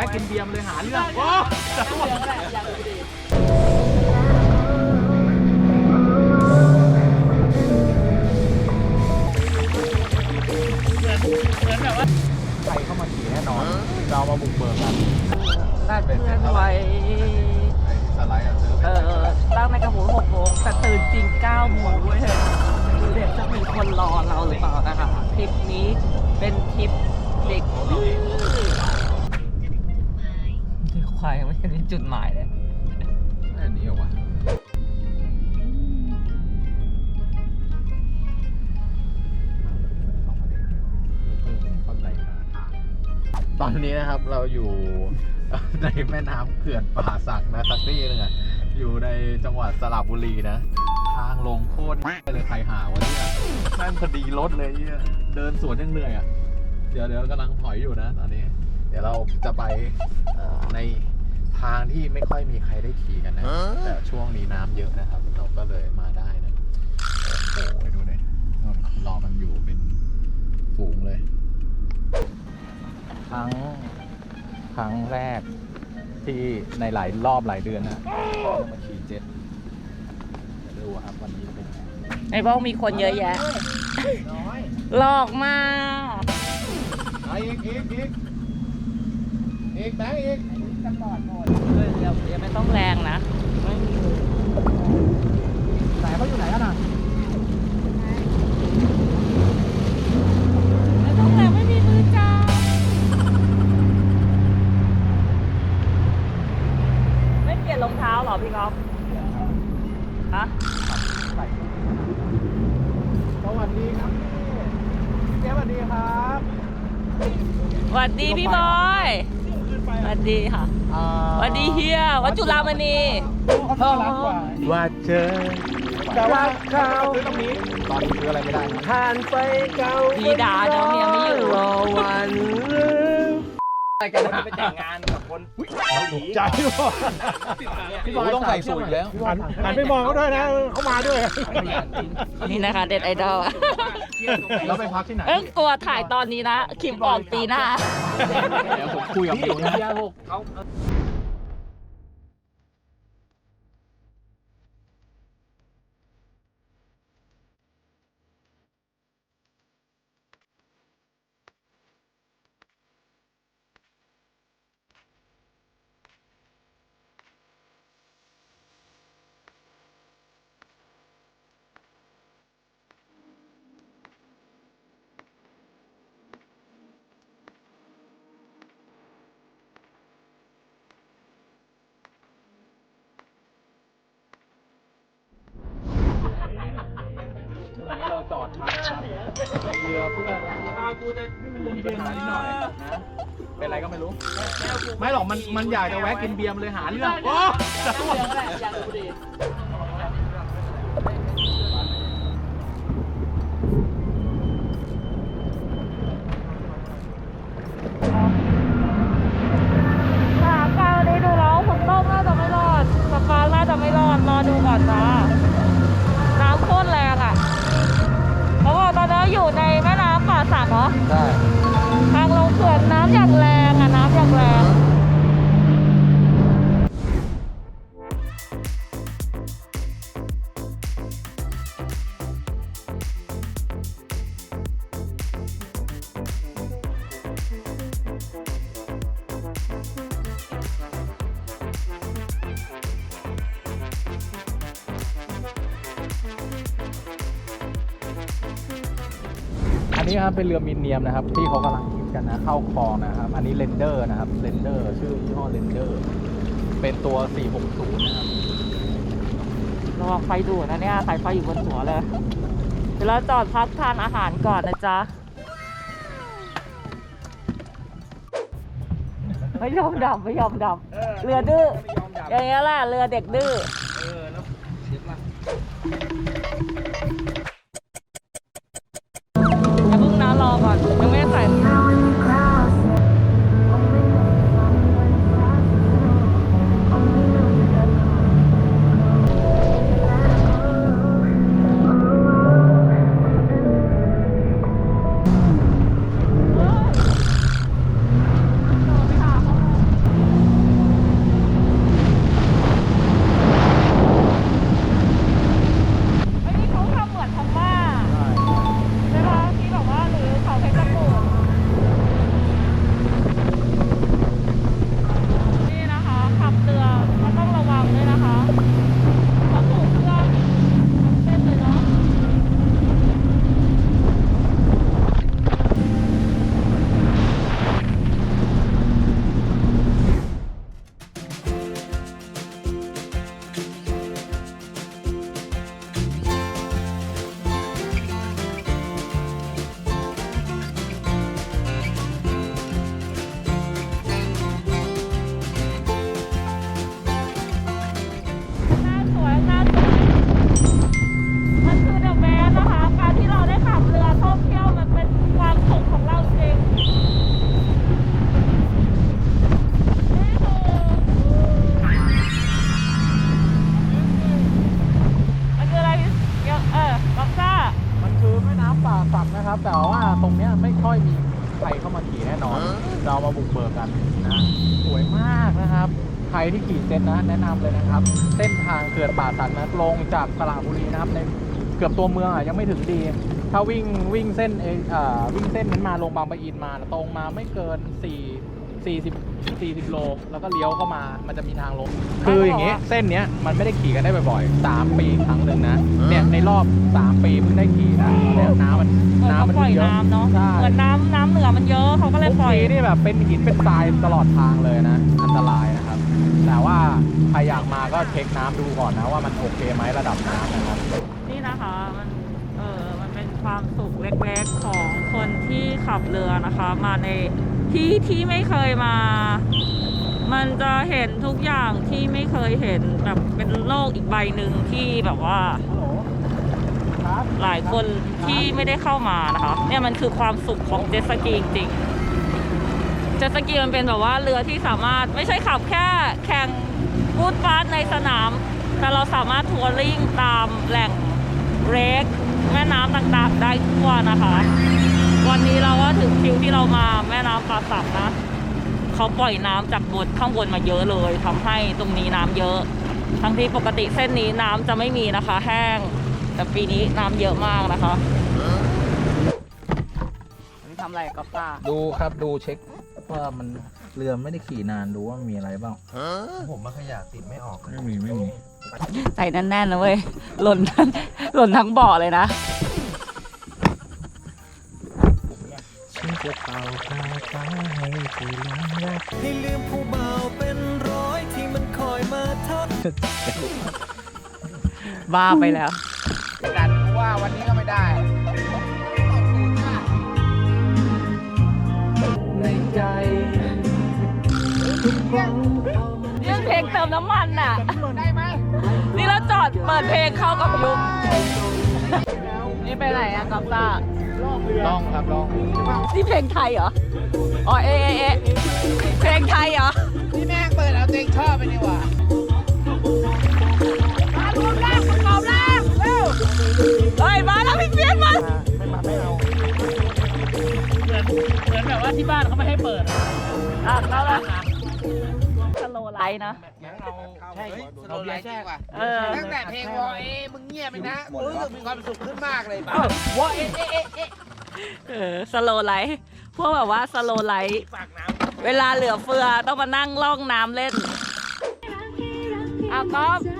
วะกินเบียร์มาเลยหาเรื่องโอ้ใครเข้ามาขี่แน่นอน เรามาบุกเบิกกันนัดเพื่อนไว้สไลด์อะซื้อเออตั้งในกระหูหกโมงแต่ตื่นจริงเก้าโมงเว้ยดูเด็กจะมีคนรอเราหรือเปล่านะคะทริปนี้เป็นทริป จุดหมายเลยอันนี้เหรอวะตอนนี้นะครับเราอยู่ในแม่น้ำเขื่อนป่าสักนะสักที่นึงอะอยู่ในจังหวัดสระบุรีนะ ทางลงโคตรเลยใครหาวะเนี่ยแม่งพอดีรถเลยเนี่ยเดินสวนยังเหนื่อยอะ เดี๋ยวเดี๋ยวกำลังถอยอยู่นะตอนนี้ เดี๋ยวเราจะไปเอ่อใน ทางที่ไม่ค่อยมีใครได้ขี่กันนะ แต่ช่วงนี้น้ำเยอะนะครับ เราก็เลยมาได้นะโอ้โหดูเลยรอมันอยู่เป็นฝูงเลย ครั้งครั้งแรกที่ในหลายรอบหลายเดือนนะมาขี่เจ็ตเดี๋ยวดูครับวันนี้จะเป็นยังไงไอ้พวกมีคนเยอะแยะหลอกมาอีกอีกอีกอีกแบงค์อีก เฮ้ยเดี๋ยวเดี๋ยว ไม่ต้องแรงนะไม่มีมือไหนเขาอยู่ไหนกันอะไม่ต้องแรงไม่มีมือจ้าไม่เปลี่ยนรองเท้าเหรอพี่ก๊อฟฮะสวัสดีครับเจ๊สวัสดีครับ สวัสดีพี่บอย สวัสดีค่ะส วัสดีเฮียวัดจุฬามณีว่าเจอแต่ว่าเขาตรงนี้ตอนนี้ซื้ออะไรไม่ได้นะผ่านไปเก่าดีดาเดี๋ยวเมียไม่อยู่รอวันลืมอะ ไรกันนะไปแต่งงานกับคนเกาหลีใจว่ะพี่บอยต้องใส่สูตรแล้วหันหันไปมองเขาด้วยนะเขามาด้วยนี่นะคะเด็ดไอดอลแล้วไปพักที่ไหนเอ้ยตัวถ่ายตอนนี้นะคลิปออกปีหน้าเดี๋ยวผมคุยกับพี่นะเรา เรือเพื่อมีปัญหานิดหน่อยนะเป็นอะไรก็ไม่รู้ ไม่หรอกมันมันอยากจะแวะกินเบียร์มันเลยหาเรื่องโอ้ข สัก อันนี้ครับเป็นเรือมินเนียมนะครับ ที่เขากำลังคิดกันนะเข้าคลองนะครับ อันนี้เรนเดอร์นะครับเรนเดอร์ชื่อยี่ห้อเรนเดอร์เป็นตัว 460 นะครับระวังไฟดูดนะเนี่ยสายไฟอยู่บนหัวเลย เดี๋ยวเราจอดพักทานอาหารก่อนนะจ๊ะไม่ยอมดับไม่ยอมดับเรือดื้ออย่างเงี้ยแหละเรือเด็กดื้อ นะสวยมากนะครับ ใครที่ขี่เส้นนะแนะนำเลยนะครับ เส้นทางเขื่อนป่าสักนะลงจากสระบุรีนะครับในเกือบตัวเมืองอะยังไม่ถึงดี ถ้าวิ่งวิ่งเส้นเอเอ่อวิ่งเส้นนั้นมาลงบางปะอินมาตรงมาไม่เกิน4 40 40 โล แล้วก็เลี้ยวเข้ามา มันจะมีทางลง คืออย่างงี้เส้นเนี้ยมันไม่ได้ขี่กันได้บ่อยๆ 3 ปีครั้งหนึ่งนะ เนี่ยในรอบ 3 ปีเพิ่งได้ขี่นะเนี่ยน้ำมันเหมือนน้ำเขามันปล่อยเยอะน้ำเนาะใช่เหมือนน้ำน้ำเหนือมันเยอะเขาก็เลยปล่อย ทุกทีนี่แบบเป็นหินเป็นทรายตลอดทางเลยนะ อันตรายนะครับ แต่ว่าใครอยากมาก็เช็คน้ำดูก่อนนะว่ามันโอเคไหมระดับน้ำนะครับ นี่นะคะมันเออมันเป็นความสุขเล็กๆของคนที่ขับเรือนะคะ มาใน ที่ที่ไม่เคยมา มันจะเห็นทุกอย่างที่ไม่เคยเห็นแบบเป็นโลกอีกใบหนึ่งที่แบบว่า หลายคนที่ไม่ได้เข้ามานะคะเนี่ยมันคือความสุขของเจ็ตสกีจริงๆเจ็ตสกีมันเป็นแบบว่าเรือที่สามารถไม่ใช่ขับแค่แข่งบูทบาสในสนาม แต่เราสามารถทัวริ่งตามแหล่งเรกแม่น้ำต่างๆ ได้ทั่วนะคะ วันนี้เราก็ถึงคิวที่เรามาแม่น้ำป่าสักนะเขาปล่อยน้ำจากบนข้างบนมาเยอะเลยทำให้ตรงนี้น้ำเยอะ ทั้งที่ปกติเส้นนี้น้ำจะไม่มีนะคะ แห้ง แต่ปีนี้น้ำเยอะมากนะคะนี่ทำอะไรกับป้าดูครับดูเช็คว่ามันเรือไม่ได้ขี่นานดูว่ามีอะไรบ้างผมมาขยะติดไม่ออกไม่มีไม่มีใส่แน่นๆนะเว้ยหล่นทั้งหล่นทั้งบ่อเลยนะ ฉันจะเป่าคาถาให้ทีหลังรักให้ลืมผู้เบาเป็นร้อยที่มันคอยมาทักบ้าไปแล้วกันว่าวันนี้ก็ไม่ได้ในใจทุกครั้งนี่เพลงเติมน้ำมันน่ะ ได้ไหมนี่เราจอดเปิดเพลงเข้ากับยุคนี่ไปไหนอะกับตา ล่องครับล่องนี่เพลงไทยเหรอ อ๋อเอะเอะเอะเพลงไทยเหรอ นี่แม่งเปิดเอาเต็งชอบไปนี่หว่าเฮ้ยมาแล้วพี่เพี้ยนมาไม่มาไม่เอาเหมือนแบบว่าที่บ้านเขาไม่ให้เปิดอะแล้วล่ะสโลไลท์นะ งั้นเราใช่เราเบียร์แช่กว่าเออ ตั้งแต่เพลงวอเอมึงเงียบไปนะรู้สึกมีความสุขขึ้นมากเลยวอเอะเอะเอะเอะ เออสโลไลท์พวกแบบว่าสโลไลท์เวลาเหลือเฟือต้องมานั่งล่องน้ำเล่นอ้าวก๊อฟขอสักทีรั